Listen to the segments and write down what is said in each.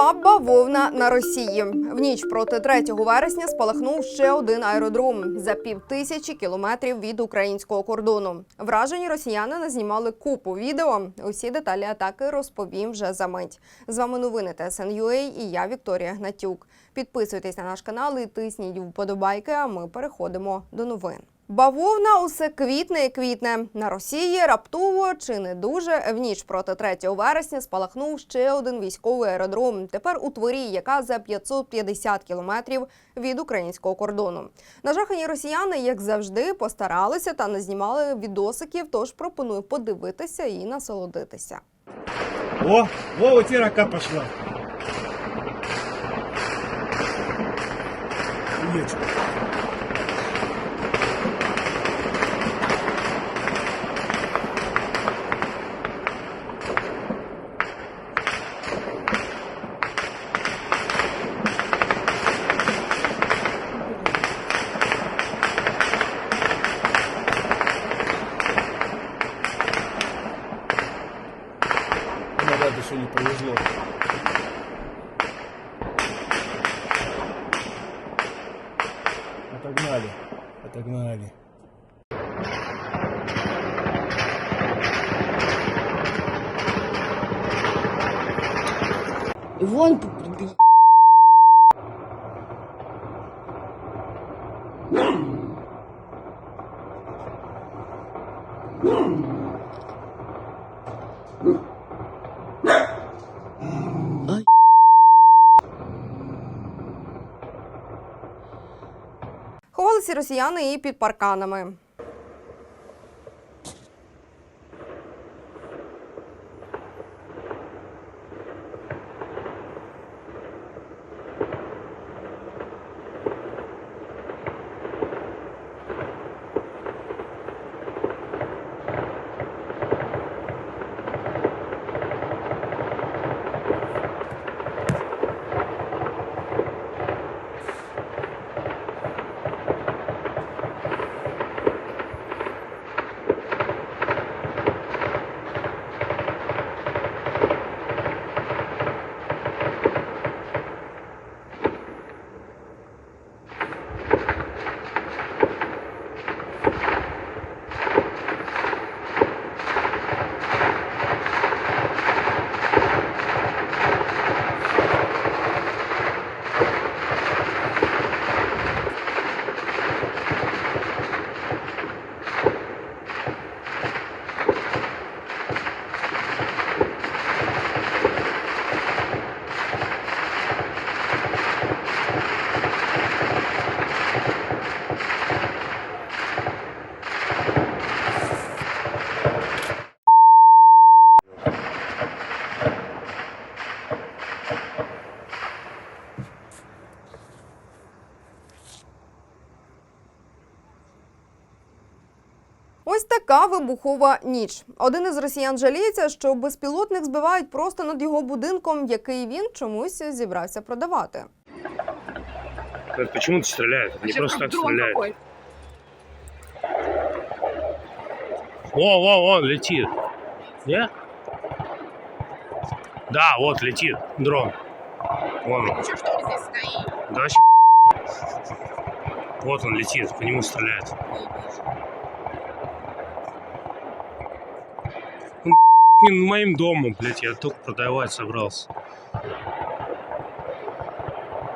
Нова бавовна на Росії. В ніч проти 3 вересня спалахнув ще один аеродром за півтисячі кілометрів від українського кордону. Вражені росіяни назнімали купу відео. Усі деталі атаки розповім вже за мить. З вами новини ТСН.UA і я Вікторія Гнатюк. Підписуйтесь на наш канал і тисніть вподобайки. А ми переходимо до новин. Бавовна усе квітне і квітне. На Росії раптово чи не дуже в ніч проти 3 вересня спалахнув ще один військовий аеродром. Тепер у Творі, яка за 550 кілометрів від українського кордону. Нажахані росіяни, як завжди, постаралися та не знімали відосиків. Тож пропоную подивитися і насолодитися. О, во, у тебя рака пошла. Есть. Вон п- Ховалися росіяни і під парканами. Ось така вибухова ніч. Один із росіян жаліється, що безпілотник збивають просто над його будинком, який він чомусь зібрався продавати. Это Почему-то стреляют, не просто так стреляют. Во, во, вон летит. Не? Да, вот летит дрон. Вон. он. Да, вообще. Вот он летит, по нему стреляют. Блин, моим домом, блядь, я только продавать собрался.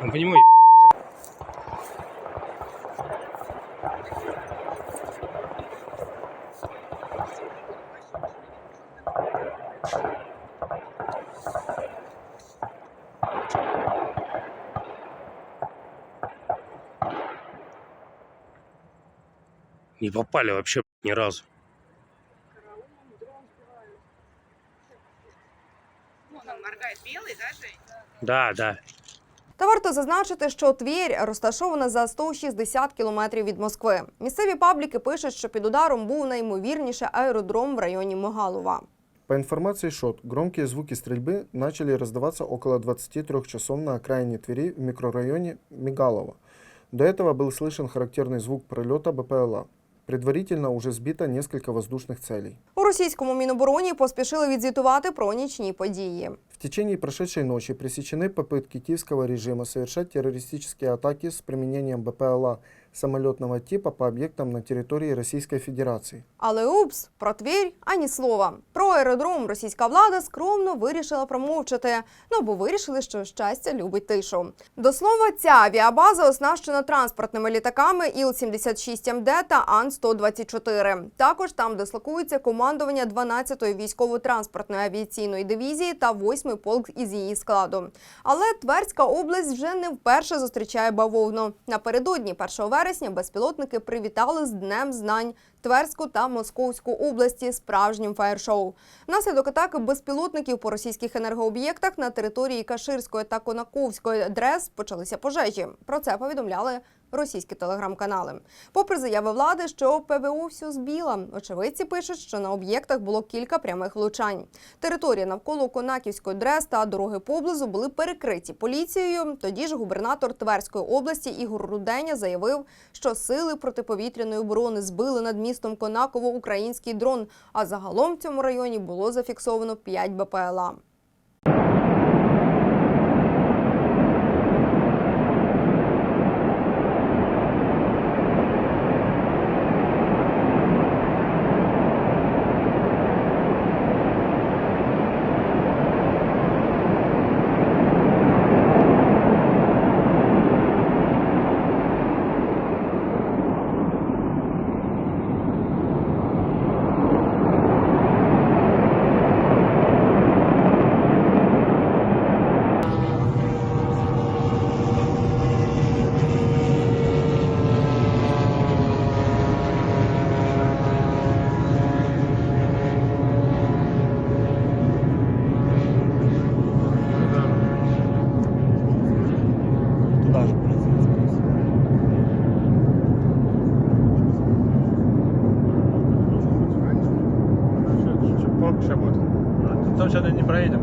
Ну, понимаешь, не попали вообще ни разу. моргает белый, да, Жень? Да, да. Та варто зазначити, що Твір розташована за 160 кілометрів від Москви. Місцеві пабліки пишуть, що під ударом був найімовірніше аеродром в районі Могалова. По информации ШОТ, громкие звуки стрельбы начали раздаваться около 23 часов на окраине Твери в микрорайоне Мигалово. До этого был слышен характерный звук пролета БПЛА. Предварительно уже сбито несколько воздушных целей. Російському мінобороні поспішили відзвітувати про нічні події. В течение прошедшей ночи пресечены попытки киевского режима совершать террористические атаки с применением БПЛА самолетного типа по объектам на территории Российской Федерации. Але упс, про Тверь ані слова. Про аеродром російська влада скромно вирішила промовчати. Ну бо вирішили, що щастя любить тишу. До слова, ця авіабаза оснащена транспортними літаками Іл-76МД та Ан-124. Також там дислокується командування 12-ї військово-транспортної авіаційної дивізії та 8-й полк із її складу. Але Тверська область вже не вперше зустрічає бавовну. Напередодні 1 вересня безпілотники привітали з Днем знань Тверську та Московську області справжнім фаєр-шоу. Внаслідок атаки безпілотників по російських енергооб'єктах на території Каширської та Конаковської ДРЕС почалися пожежі. Про це повідомляли російські телеграм-канали. Попри заяви влади, що ПВО всю збіла. Очевидці пишуть, що на об'єктах було кілька прямих влучань. Територія навколо Конаківської ДРЕС та дороги поблизу були перекриті поліцією. Тоді ж губернатор Тверської області Ігор Руденя заявив, що сили протиповітряної оборони збили над містом Конаково український дрон. А загалом в цьому районі було зафіксовано 5 БПЛА. Там сейчас не проедем.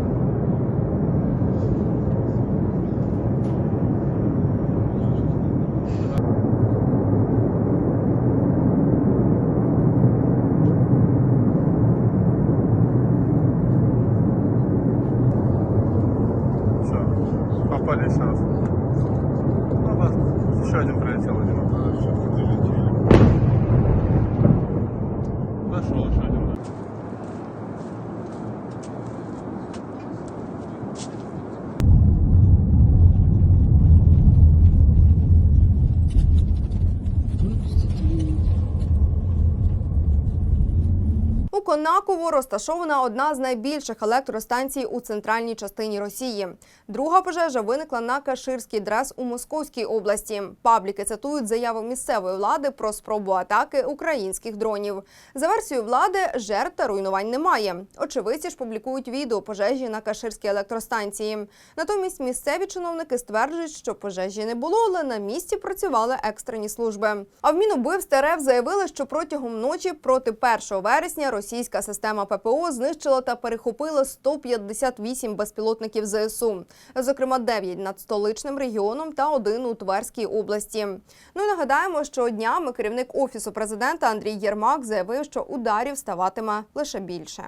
Все, попали сейчас. Ну да, еще один прилетел, видимо. Нашел еще один, да. У Конаково розташована одна з найбільших електростанцій у центральній частині Росії. Друга пожежа виникла на Каширській дрес у Московській області. Пабліки цитують заяви місцевої влади про спробу атаки українських дронів. За версією влади, жертв та руйнувань немає. Очевидці ж публікують відео пожежі на Каширській електростанції. Натомість місцеві чиновники стверджують, що пожежі не було, але на місці працювали екстрені служби. А в Мінубивств РФ заявили, що протягом ночі проти 1 вересня російська система ППО знищила та перехопила 158 безпілотників ЗСУ, зокрема 9 над столичним регіоном та один у Тверській області. Ну і нагадаємо, що днями керівник офісу президента Андрій Єрмак заявив, що ударів ставатиме лише більше.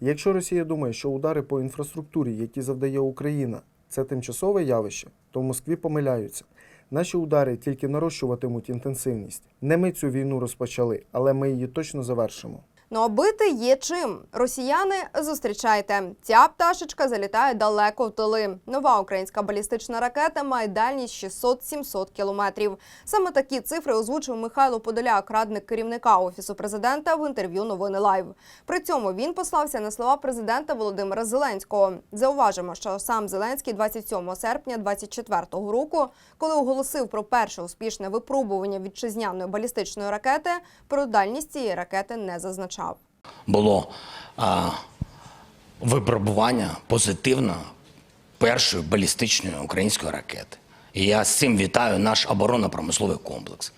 Якщо Росія думає, що удари по інфраструктурі, які завдає Україна, це тимчасове явище, то в Москві помиляються. Наші удари тільки нарощуватимуть інтенсивність. Не ми цю війну розпочали, але ми її точно завершимо. Ну бити є чим. Росіяни, зустрічайте. Ця пташечка залітає далеко в тили. Нова українська балістична ракета має дальність 600-700 кілометрів. Саме такі цифри озвучив Михайло Подоляк, радник керівника офісу президента в інтерв'ю Новини Лайв. При цьому він послався на слова президента Володимира Зеленського. Зауважимо, що сам Зеленський 27 серпня 2024 року, коли оголосив про перше успішне випробування вітчизняної балістичної ракети, про дальність цієї ракети не зазначав. Було а, випробування позитивно першої балістичної української ракети. І я з цим вітаю наш оборонно-промисловий комплекс.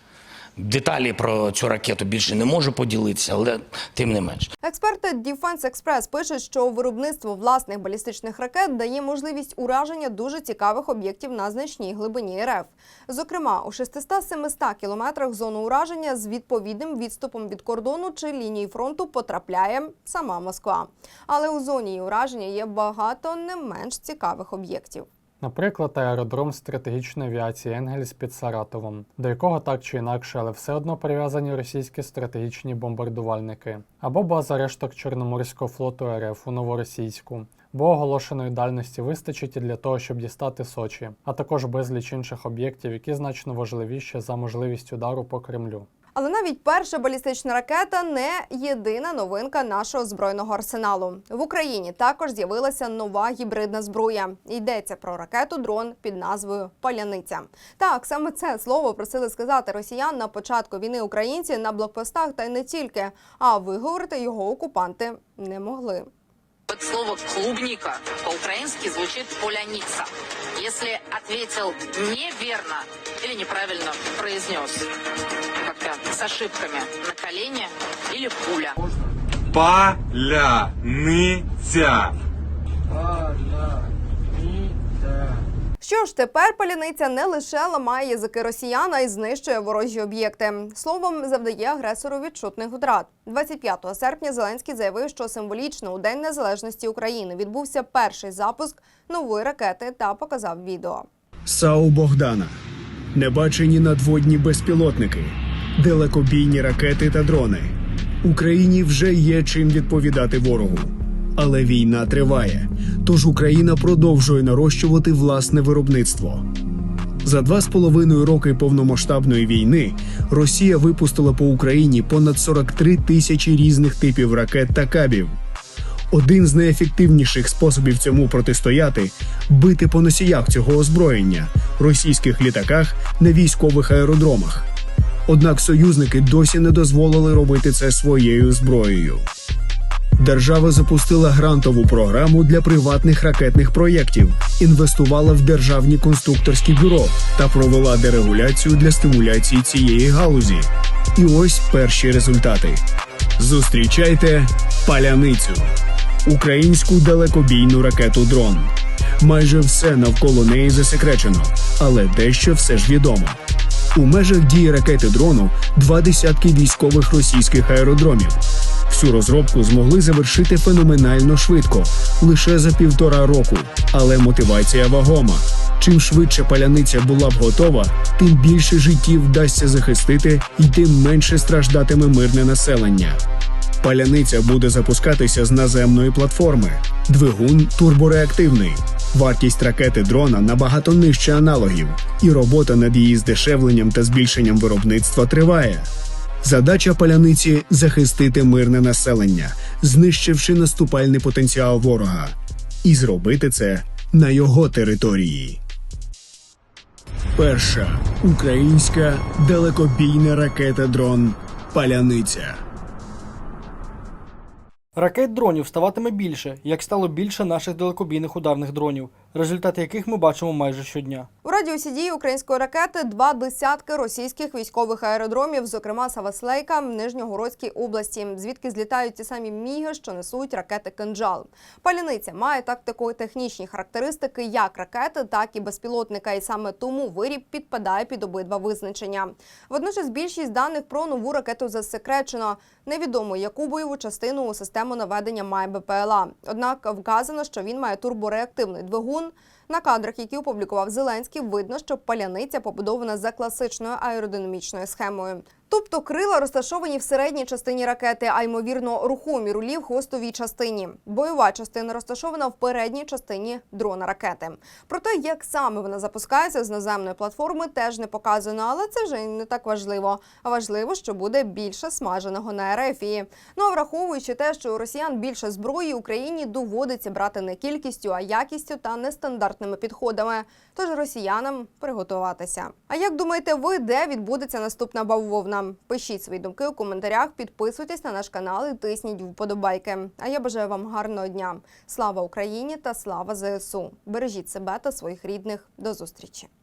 Деталі про цю ракету більше не можу поділитися, але тим не менш. Експерти Defense Express пишуть, що виробництво власних балістичних ракет дає можливість ураження дуже цікавих об'єктів на значній глибині РФ. Зокрема, у 600-700 кілометрах зону ураження з відповідним відступом від кордону чи лінії фронту потрапляє сама Москва. Але у зоні ураження є багато не менш цікавих об'єктів. Наприклад, аеродром стратегічної авіації Енгельс під Саратовом, до якого так чи інакше, але все одно прив'язані російські стратегічні бомбардувальники, або база решток Чорноморського флоту РФ у Новоросійську, бо оголошеної дальності вистачить і для того, щоб дістати Сочі, а також безліч інших об'єктів, які значно важливіші за можливість удару по Кремлю. Але навіть перша балістична ракета не єдина новинка нашого збройного арсеналу. В Україні також з'явилася нова гібридна зброя. Йдеться про ракету дрон під назвою Паляниця. Так, саме це слово просили сказати росіян на початку війни українці на блокпостах та й не тільки. А виговорити його окупанти не могли. Вот слово «клубника» по-украински звучит «поляница». Если ответил неверно или неправильно произнес, как-то с ошибками на колени или пуля. Поляниця. Що ж, тепер паляниця не лише ламає язики росіян, а й знищує ворожі об'єкти. Словом, завдає агресору відчутних втрат. 25 серпня Зеленський заявив, що символічно у День Незалежності України відбувся перший запуск нової ракети та показав відео. САУ Богдана. Небачені надводні безпілотники, далекобійні ракети та дрони. Україні вже є чим відповідати ворогу. Але війна триває, тож Україна продовжує нарощувати власне виробництво. За два з половиною роки повномасштабної війни Росія випустила по Україні понад 43 тисячі різних типів ракет та кабів. Один з найефективніших способів цьому протистояти бити по носіях цього озброєння російських літаках на військових аеродромах. Однак союзники досі не дозволили робити це своєю зброєю. Держава запустила грантову програму для приватних ракетних проєктів, інвестувала в державні конструкторські бюро та провела дерегуляцію для стимуляції цієї галузі. І ось перші результати. Зустрічайте паляницю українську далекобійну ракету дрон. Майже все навколо неї засекречено, але дещо все ж відомо. У межах дії ракети дрону два десятки військових російських аеродромів. Всю розробку змогли завершити феноменально швидко, лише за півтора року. Але мотивація вагома. Чим швидше паляниця була б готова, тим більше життів вдасться захистити і тим менше страждатиме мирне населення. Паляниця буде запускатися з наземної платформи. Двигун турбореактивний. Вартість ракети дрона набагато нижче аналогів, і робота над її здешевленням та збільшенням виробництва триває. Задача паляниці захистити мирне населення, знищивши наступальний потенціал ворога, і зробити це на його території. Перша українська далекобійна ракета дрон Паляниця. Ракет дронів ставатиме більше, як стало більше наших далекобійних ударних дронів, результати яких ми бачимо майже щодня. У радіусі дії української ракети два десятки російських військових аеродромів, зокрема Саваслейка, в Нижньогородській області, звідки злітають ті самі міги, що несуть ракети «Кинджал». Паляниця має тактико-технічні характеристики як ракети, так і безпілотника, і саме тому виріб підпадає під обидва визначення. Водночас більшість даних про нову ракету засекречено. Невідомо, яку бойову частину у систему наведення має БПЛА. Однак вказано, що він має турбореактивний двигун. Bunun На кадрах, які опублікував Зеленський, видно, що паляниця побудована за класичною аеродинамічною схемою. Тобто крила розташовані в середній частині ракети, а ймовірно, рухомі рулі в хвостовій частині. Бойова частина розташована в передній частині дрона ракети. Про те, як саме вона запускається з наземної платформи, теж не показано, але це вже не так важливо. Важливо, що буде більше смаженого на ерефії. Ну а враховуючи те, що у росіян більше зброї, Україні доводиться брати не кількістю, а якістю та нестандартними підходами. Тож росіянам приготуватися. А як думаєте, ви де відбудеться наступна бавовна? Пишіть свої думки у коментарях, підписуйтесь на наш канал і тисніть вподобайки. А я бажаю вам гарного дня. Слава Україні та слава ЗСУ! Бережіть себе та своїх рідних. До зустрічі!